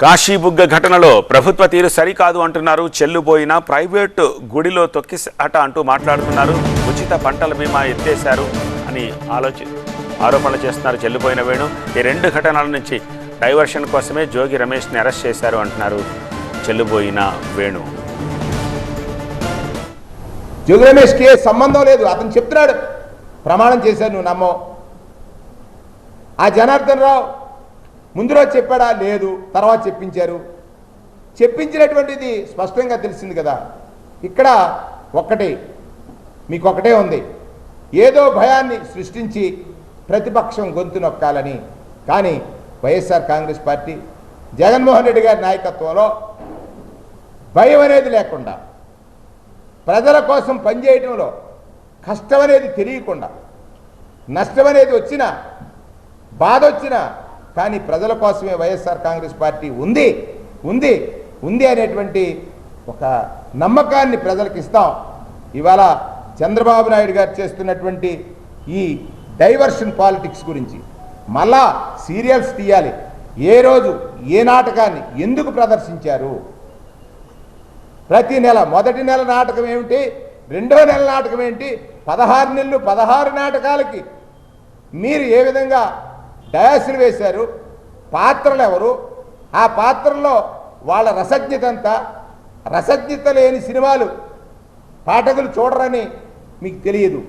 కాశీబుగ్గ ఘటనలో ప్రభుత్వ తీరు సరికాదు అంటున్నారు. చెల్లుబోయిన ప్రైవేటు గుడిలో తొక్కిసట అంటూ మాట్లాడుతున్నారు. ఉచిత పంటల బీమా ఎత్తేశారు అని ఆలోచి ఆరోపణలు చేస్తున్నారు చెల్లుబోయిన వేణు. ఈ రెండు ఘటనల నుంచి డైవర్షన్ కోసమే జోగి రమేష్ని అరెస్ట్ చేశారు అంటున్నారు చెల్లుబోయిన వేణు. జోగి రమేష్కి ఏ సంబంధం లేదు. అతను చెప్తున్నాడు. ప్రమాణం చేశాను నువ్వు నమ్మో ఆ జనార్దన్ రావు ముందు రోజు చెప్పాడా? లేదు. తర్వాత చెప్పించారు. చెప్పించినటువంటిది స్పష్టంగా తెలిసింది కదా. ఇక్కడ ఒక్కటే మీకు ఒకటే ఉంది. ఏదో భయాన్ని సృష్టించి ప్రతిపక్షం గొంతు నొక్కాలని. కానీ వైఎస్ఆర్ కాంగ్రెస్ పార్టీ జగన్మోహన్ రెడ్డి గారి నాయకత్వంలో భయం అనేది లేకుండా ప్రజల కోసం పనిచేయటంలో కష్టం అనేది తెలియకుండా నష్టం అనేది వచ్చినా బాధ వచ్చినా కానీ ప్రజల కోసమే వైఎస్ఆర్ కాంగ్రెస్ పార్టీ ఉంది. ఉంది. ఉంది అనేటువంటి ఒక నమ్మకాన్ని ప్రజలకు ఇస్తాం. ఇవాళ చంద్రబాబు నాయుడు గారు చేస్తున్నటువంటి ఈ డైవర్షన్ పాలిటిక్స్ గురించి మళ్ళా సీరియల్స్ తీయాలి. ఏ రోజు ఏ నాటకాన్ని ఎందుకు ప్రదర్శించారు? ప్రతి నెల మొదటి నెల నాటకం ఏమిటి? రెండో నెల నాటకం ఏంటి? పదహారు నెలలు పదహారు నాటకాలకి మీరు ఏ విధంగా డయాసులు వేశారు. పాత్రలు ఎవరు ఆ పాత్రల్లో వాళ్ళ రసజ్ఞత అంతా రసజ్ఞత లేని సినిమాలు పాఠకులు చూడరని మీకు తెలియదు.